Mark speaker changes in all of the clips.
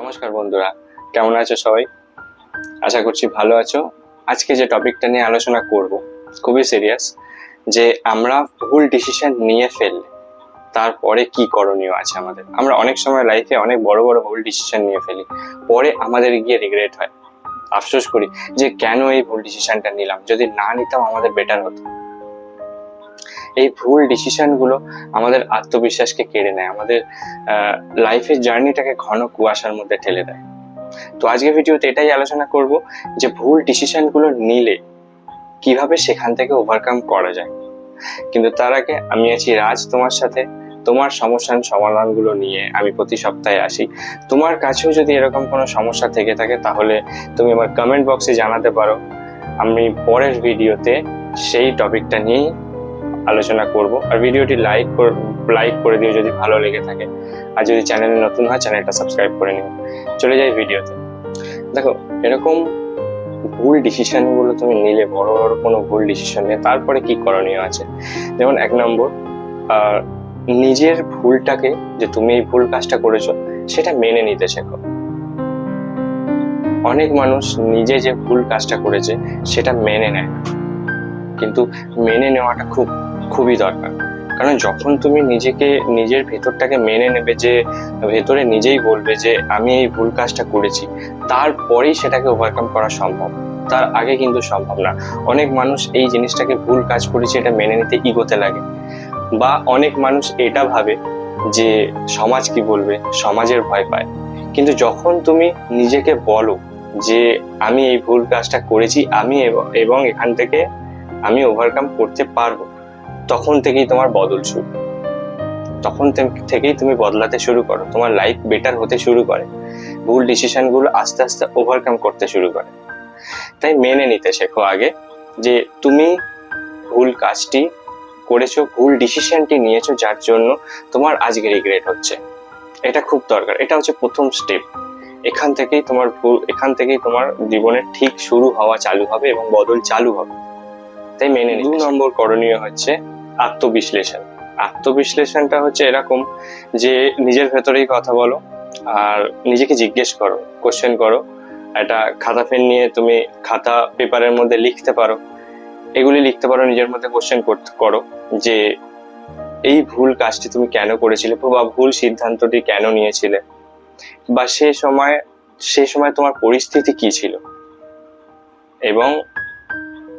Speaker 1: নমস্কার বন্ধুরা, কেমন আছো সবাই? আশা করছি ভালো আছো। আজকে যে টপিকটা নিয়ে আলোচনা করব, খুবই সিরিয়াস যে আমরা ভুল ডিসিশন নিয়ে ফেললে তারপরে কি করণীয় আছে আমাদের? আমরা অনেক সময় লাইফে অনেক বড় বড় ভুল ডিসিশন নিয়ে ফেলি, পরে আমাদের গিয়ে রিগ্রেট হয়। আফসোস করি যে কেন এই ভুল ডিসিশনটা নিলাম? যদি না নিতাম আমাদের বেটার হতো। এই ভুল ডিসিশনগুলো আমাদের আত্মবিশ্বাসকে কেড়ে নেয়, আমাদের লাইফের জার্নিটাকে ঘন কুয়াশার মধ্যে ঠেলে দেয়। তো আজকে ভিডিওতে এটাই আলোচনা করব যে ভুল ডিসিশনগুলো নিলে কীভাবে সেখান থেকে ওভারকাম করা যায়। কিন্তু তার আগে আমি আছি রাজ তোমার সাথে। তোমার সমস্যার সমাধানগুলো নিয়ে আমি প্রতি সপ্তাহে আসি। তোমার কাছেও যদি এরকম কোনো সমস্যা থেকে থাকে তাহলে তুমি আমার কমেন্ট বক্সে জানাতে পারো। আমি পরের ভিডিওতে সেই টপিকটা নিয়েই আলোচনা করব। আর ভিডিওটি লাইক লাইক করে দিও যদি ভালো লেগে থাকে। আর যদি চ্যানেলে নতুন হয় চ্যানেলটা সাবস্ক্রাইব করে নিও। চলে যাই ভিডিওতে। দেখো, এরকম ভুল ডিসিশনগুলো তুমি নিলে, বড় বড় কোনো ভুল ডিসিশন নিয়ে, তারপরে কি করণীয় আছে? যেমন এক নম্বর নিজের ভুলটাকে যে তুমি এই ভুল কাজটা করেছ, সেটা মেনে নিতে শেখো। অনেক মানুষ নিজে যে ভুল কাজটা করেছে, সেটা মেনে নেয় কিন্তু মেনে নেওয়াটা খুব খুবই দরকার। কারণ যখন তুমি নিজেকে, নিজের ভেতরটাকে মেনে নেবে যে, ভেতরে নিজেই বলবে যে, আমি এই ভুল কাজটা করেছি তারপরেই সেটাকে ওভারকাম করা সম্ভব। তার আগে কিন্তু সম্ভব না। অনেক মানুষ এই জিনিসটাকে ভুল কাজ করেছে, এটা মেনে নিতে ইগোতে লাগে। বা অনেক মানুষ এটা ভাবে যে, সমাজ কি বলবে? সমাজের ভয় পায়। কিন্তু যখন তুমি নিজেকে বলো যে, আমি এই ভুল কাজটা করেছি, আমি এবং- এখান থেকে আমি ওভারকাম করতে পারব তখন থেকেই তোমার বদল শুরু। তখন থেকেই তুমি বদলাতে শুরু করো। তোমার লাইফ বেটার হতে শুরু করে। ভুল ডিসিশনগুলো আস্তে আস্তে ওভারকাম করতে শুরু করে। তাই মেনে নিতে শেখো আগে যে তুমি ভুল কাজটি করেছ, ভুল ডিসিশনটি নিয়েছো যার জন্য তোমার আজকে রিগ্রেট হচ্ছে। এটা খুব দরকার। এটা হচ্ছে প্রথম স্টেপ এখান থেকেই তোমার ভুল, এখান থেকেই তোমার জীবনের ঠিক শুরু হওয়া চালু হবে এবং বদল চালু হবে। তাই মেনে দু নম্বর করণীয় হচ্ছে আত্মবিশ্লেষণ। আত্মবিশ্লেষণটা হচ্ছে এরকম যে নিজের ভেতরেই কথা বলো আর নিজেকে জিজ্ঞেস করো কোশ্চেন করো। একটা খাতা পেন নিয়ে তুমি খাতা পেপারের মধ্যে লিখতে পারো। এগুলি লিখতে পারো নিজের মধ্যে কোশ্চেন করতে করো যে এই ভুল কাজটি তুমি কেন করেছিলে বা ভুল সিদ্ধান্তটি কেন নিয়েছিলে? বা সে সময় সে সময় তোমার পরিস্থিতি কি ছিল? এবং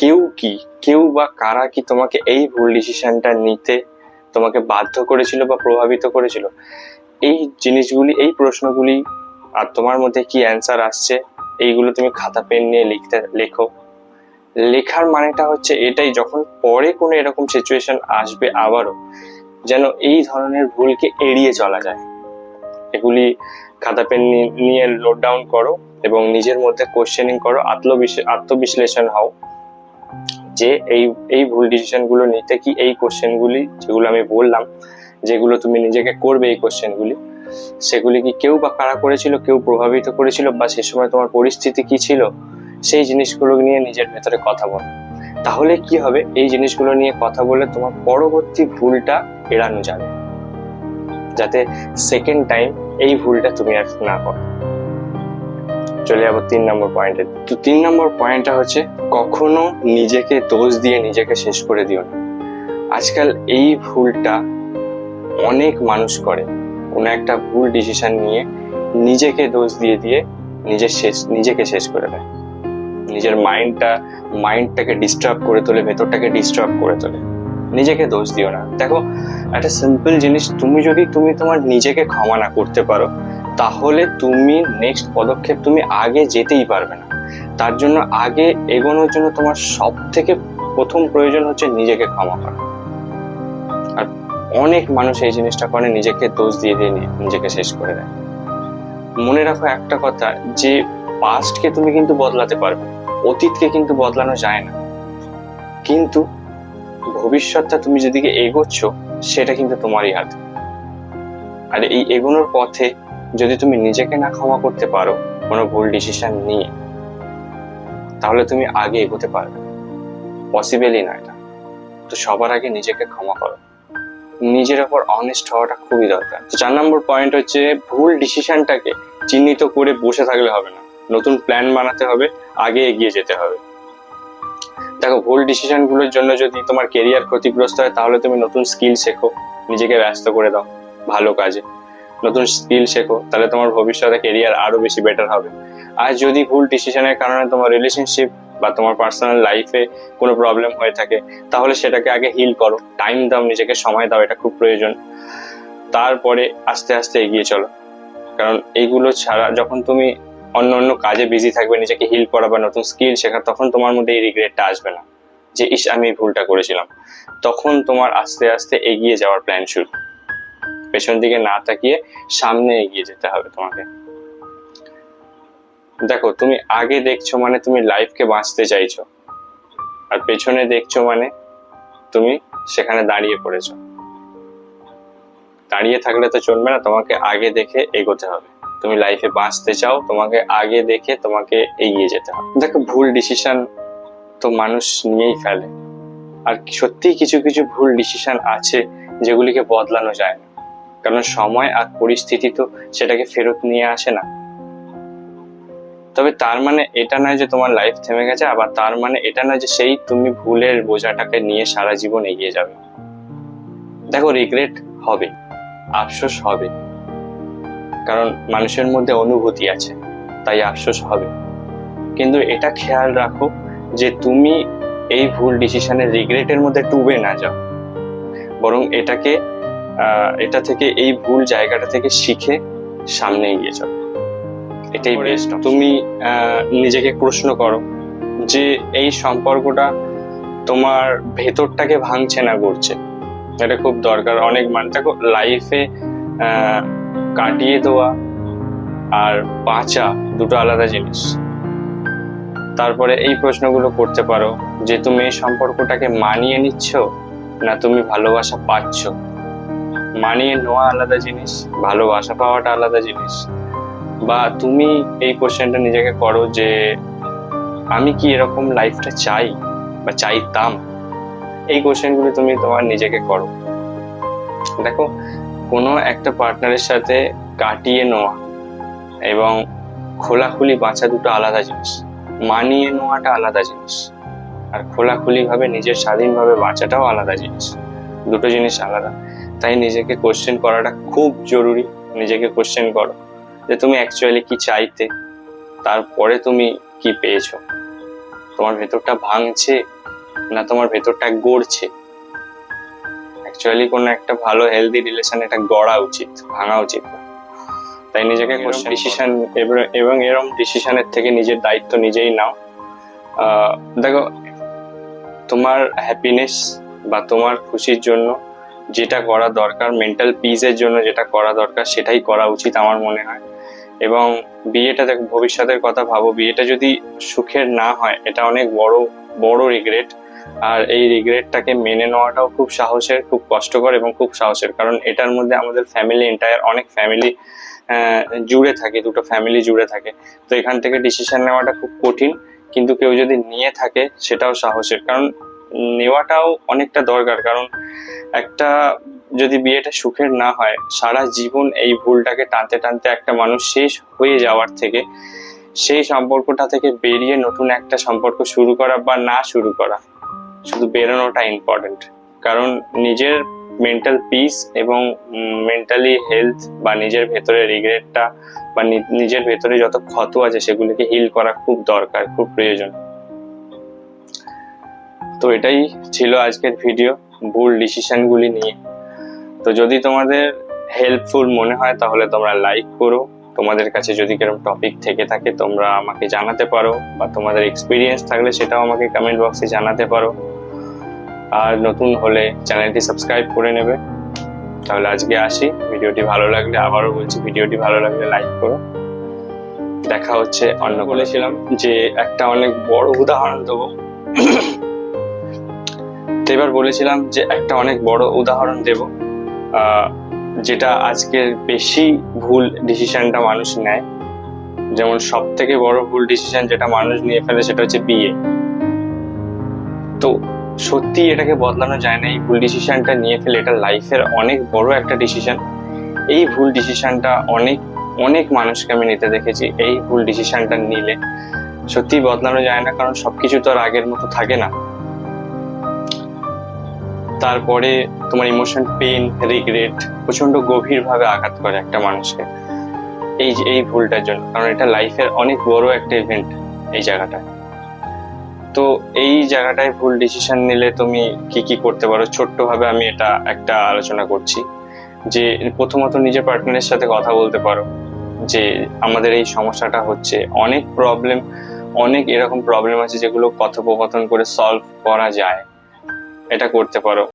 Speaker 1: কেউ কি, কেউ বা কারা কি তোমাকে এই ভুল ডিসিশনটা নিতে তোমাকে বাধ্য করেছিল বা প্রভাবিত করেছিল? এই জিনিসগুলি, এই প্রশ্নগুলি আর তোমার মধ্যে কি অ্যান্সার আসছে, এইগুলো তুমি খাতা পেন নিয়ে লিখতে, লেখো। লেখার মানেটা হচ্ছে এটাই, যখন পরে কোনো এরকম সিচুয়েশন আসবে আবারও, যেন এই ধরনের ভুলকে এড়িয়ে চলা যায়। এগুলি খাতা পেন নিয়ে নোট ডাউন করো এবং নিজের মধ্যে কোশ্চেনিং করো আত্মবিশ্লেষণ হও। যে এই এই ভুল ডিসিশনগুলো নিতে কি এই কোশ্চেনগুলি যেগুলো আমি বললাম, যেগুলো তুমি নিজেকে করবে এই কোশ্চেনগুলি সেগুলি কি কেউ বা কারা করেছিল, কেউ প্রভাবিত করেছিল বা সে সময় তোমার পরিস্থিতি কি ছিল, সেই জিনিসগুলো নিয়ে নিজের ভেতরে কথা বল। তাহলে কি হবে? এই জিনিসগুলো নিয়ে কথা বলে তোমার পরবর্তী ভুলটা এড়ানো যাবে। যাতে সেকেন্ড টাইম এই ভুলটা তুমি আর না করো। চলে যাব তিন নম্বর পয়েন্টে তো তিন নম্বর পয়েন্টটা হচ্ছে কখনো নিজেকে দোষ দিয়ে নিজেকে শেষ করে দিও না। আজকাল এই ভুলটা অনেক মানুষ করে। কোনো একটা ভুল ডিসিশন নিয়ে নিজেকে দোষ দিয়ে দিয়ে নিজের শেষ, নিজেকে শেষ করে দেয়। নিজের মাইন্ডটা মাইন্ডটাকে ডিস্টার্ব করে তোলে, ভেতরটাকে ডিস্টার্ব করে তোলে। নিজেকে দোষ দিও না। দেখো, একটা সিম্পল জিনিস, তুমি যদি তুমি তোমার নিজেকে ক্ষমা না করতে পারো, তাহলে তুমি নেক্সট পদক্ষেপ তুমি আগে যেতেই পারবে না। তার জন্য আগে এগোনোর জন্য তোমার সব থেকে প্রথম প্রয়োজন হচ্ছে নিজেকে ক্ষমা করা। আর অনেক মানুষ এই জিনিসটা করে, নিজেকে দোষ দিয়ে দিয়ে নিজেকে শেষ করে দেয়। মনে রাখো একটা কথা, যে পাস্টকে তুমি কিন্তু বদলাতে পারবে অতীতকে কিন্তু বদলানো যায় না। কিন্তু ভবিষ্যৎটা তুমি যেদিকে এগোচ্ছ, সেটা কিন্তু তোমারই হাতে। আর এই এগোনোর পথে যদি তুমি নিজেকে না ক্ষমা করতে পারো, কোনো ভুল ডিসিশন নিয়ে তাহলে তুমি আগে এগোতে পারবে। পসিবলই না এটা। তো সবার আগে নিজেকে ক্ষমা করো। নিজের ওপর অনেস্ট হওয়াটা খুবই দরকার। তো চার নম্বর পয়েন্ট হচ্ছে ভুল ডিসিশনটাকে চিহ্নিত করে বসে থাকলে হবে না। নতুন প্ল্যান বানাতে হবে, আগে এগিয়ে যেতে হবে। দেখো, ভুল ডিসিশনগুলোর জন্য যদি তোমার কেরিয়ার ক্ষতিগ্রস্ত হয়, তাহলে তুমি নতুন স্কিল শেখো। নিজেকে ব্যস্ত করে দাও, ভালো কাজে। নতুন স্কিল শেখো, তাহলে তোমার ভবিষ্যতে কেরিয়ার আরও বেশি বেটার হবে। আর যদি ভুল ডিসিশনের কারণে তোমার রিলেশনশিপ বা তোমার পার্সোনাল লাইফে কোনো প্রবলেম হয়ে থাকে, তাহলে সেটাকে আগে হিল করো। টাইম দাও, নিজেকে সময় দাও, এটা খুব প্রয়োজন। তারপরে আস্তে আস্তে এগিয়ে চলো। কারণ এইগুলো ছাড়া যখন তুমি অন্য অন্য কাজে বিজি থাকবে, নিজেকে হিল করা বা নতুন স্কিল শেখা, তখন তোমার মধ্যে এই রিগ্রেটটা আসবে না। যে, ইস, আমি এই ভুলটা করেছিলাম। তখন তোমার আস্তে আস্তে এগিয়ে যাওয়ার প্ল্যান শুরু। পেছন দিকে না তাকিয়ে সামনে এগিয়ে যেতে হবে তোমাকে। দেখো, তুমি আগে দেখছ মানে তুমি লাইফকে বাঁচতে চাইছো। আর পেছনে দেখছ মানে তুমি সেখানে দাঁড়িয়ে পড়েছো। দাঁড়িয়ে থাকলে তো চলবে না, তোমাকে আগে দেখে এগোতে হবে। তুমি লাইফে বাঁচতে চাও, তোমাকে আগে দেখে তোমাকে এগিয়ে যেতে হবে। দেখো, ভুল ডিসিশন তো মানুষ নিয়েই ফেলে। আর সত্যিই কিছু কিছু ভুল ডিসিশন আছে যেগুলিকে বদলানো যায় না। কারণ সময় আর পরিস্থিতি তো সেটাকে ফেরত নিয়ে আসে না। তবে তার মানে এটা নয় যে তোমার লাইফ থেমে গেছে, আবার তার মানে এটা নয় যে সেই তুমি ভুলের বোঝাটাকে নিয়ে সারা জীবন এগিয়ে যাবে। দেখো রিগ্রেট হবে, আফসোস হবে, কারণ মানুষের মধ্যে অনুভূতি আছে, তাই আফসোস হবে। কিন্তু এটা খেয়াল রাখো যে তুমি এই ভুল ডিসিশনের রিগ্রেটের মধ্যে ডুবে না যাও। বরং এটাকে এটা থেকে এই ভুল জায়গাটা থেকে শিখে সামনে এগিয়ে যাও। এটাই বেস্ট তুমি আহ, নিজেকে প্রশ্ন করো যে এই সম্পর্কটা তোমার ভেতরটাকে ভাঙছে না করছে এটা খুব দরকার। অনেক মানে দেখো লাইফে কাটিয়ে দেওয়া আর বাঁচা দুটো আলাদা জিনিস। তারপরে এই প্রশ্নগুলো করতে পারো যে তুমি এই সম্পর্কটাকে মানিয়ে নিচ্ছ না তুমি ভালোবাসা পাচ্ছ? মানিয়ে নেওয়া আলাদা জিনিস ভালোবাসা পাওয়াটা আলাদা জিনিস। বা তুমি এই কোশ্চেনটা নিজেকে করো যে, আমি কি এরকম লাইফটা চাই বা চাইতাম? এই কোশ্চেনগুলো তুমি তোমার নিজেকে করো। দেখো, কোনো একটা পার্টনারের সাথে কাটিয়ে নেওয়া এবং খোলাখুলি বাঁচা দুটো আলাদা জিনিস। মানিয়ে নেওয়াটা আলাদা জিনিস। আর খোলাখুলি ভাবে নিজের স্বাধীনভাবে বাঁচাটাও আলাদা জিনিস। দুটো জিনিস আলাদা। তাই নিজেকে কোশ্চেন করাটা খুব জরুরি। নিজেকে কোশ্চেন করো। যে তুমি অ্যাকচুয়ালি কি চাইতে তারপরে তুমি কি পেয়েছ? তোমার ভেতরটা ভাঙছে না তোমার ভেতরটা গড়ছে? অ্যাকচুয়ালি কোনো একটা ভালো হেলদি রিলেশন এটা গড়া উচিত ভাঙা উচিত তাই নিজেকে ডিসিশন এবং এরকম ডিসিশনের থেকে নিজের দায়িত্ব নিজেই নাও। আহ, দেখো তোমার হ্যাপিনেস বা তোমার খুশির জন্য যেটা করা দরকার মেন্টাল পিসের জন্য যেটা করা দরকার সেটাই করা উচিত আমার মনে হয়। এবং বিয়েটা দেখ, ভবিষ্যতের কথা ভাবো, বিয়েটা যদি সুখের না হয়, এটা অনেক বড় বড় রিগ্রেট আর এই রিগ্রেটটাকে মেনে নেওয়াটাও খুব সাহসের, খুব কষ্টকর এবং খুব সাহসের। কারণ এটার মধ্যে আমাদের ফ্যামিলি এন্টায়ার অনেক ফ্যামিলি জুড়ে থাকে, দুটো ফ্যামিলি জুড়ে থাকে। তো এখান থেকে ডিসিশন নেওয়াটা খুব কঠিন। কিন্তু কেউ যদি নিয়ে থাকে, সেটাও সাহসের। কারণ নেওয়াটাও অনেকটা দরকার, কারণ একটা যদি বিয়েটা সুখের না হয়, সারা জীবন এই ভুলটাকে টানতে টানতে একটা মানুষ শেষ হয়ে যাওয়ার থেকে, সেই সম্পর্কটা থেকে বেরিয়ে নতুন একটা সম্পর্ক শুরু করা বা না শুরু করা, শুধু বেরোনোটা ইম্পর্টেন্ট কারণ নিজের মেন্টাল পিস এবং মেন্টালি হেলথ বা নিজের ভেতরে রিগ্রেটটা বা নিজের ভেতরে যত ক্ষত আছে সেগুলিকে হিল করা খুব দরকার, খুব প্রয়োজন। তো এটাই ছিল আজকের ভিডিও ভুল ডিসিশনগুলি নিয়ে। তো যদি তোমাদের হেল্পফুল মনে হয়, তাহলে তোমরা লাইক করো। তোমাদের কাছে যদি কেরকম টপিক থেকে থাকে, তোমরা আমাকে জানাতে পারো। বা তোমাদের এক্সপিরিয়েন্স থাকলে সেটাও আমাকে কমেন্ট বক্সে জানাতে পারো। আর নতুন হলে চ্যানেলটি সাবস্ক্রাইব করে নেবে। তাহলে আজকে আসি। ভিডিওটি ভালো লাগলে আবারও বলছি, ভিডিওটি ভালো লাগলে লাইক করো। দেখা হচ্ছে অন্য বলেছিলাম যে একটা অনেক বড় উদাহরণ দেবো। তো এবার বলেছিলাম যে একটা অনেক বড় উদাহরণ দেব। যেটা আজকের বেশি ভুল ডিসিশনটা মানুষ নেয়। যেমন সব থেকে বড় ভুল ডিসিশন যেটা মানুষ নিয়ে ফেলে সেটা হচ্ছে বিয়ে তো সত্যি এটাকে বদলানো যায় না, এই ভুল ডিসিশনটা নিয়ে ফেলে। এটা লাইফের অনেক বড় একটা ডিসিশন এই ভুল ডিসিশনটা অনেক অনেক মানুষকে আমি নিতে দেখেছি এই ভুল ডিসিশনটা নিলে। সত্যি বদলানো যায় না, কারণ সবকিছু তো আর আগের মতো থাকে না। তারপরে তোমার ইমোশন পেন রিগ্রেট প্রচণ্ড গভীরভাবে আঘাত করে একটা মানুষকে। এই এই ভুলটার জন্য। কারণ এটা লাইফের অনেক বড় একটা ইভেন্ট এই জায়গাটায়। তো এই জায়গাটায় ভুল ডিসিশন নিলে তুমি কি কি করতে পারো? ছোট্টভাবে আমি এটা একটা আলোচনা করছি। যে প্রথমত নিজের পার্টনারের সাথে কথা বলতে পারো। যে আমাদের এই সমস্যাটা হচ্ছে অনেক প্রবলেম অনেক এরকম প্রবলেম আছে যেগুলো কথোপকথন করে সলভ করা যায়। এটা করতে পারো।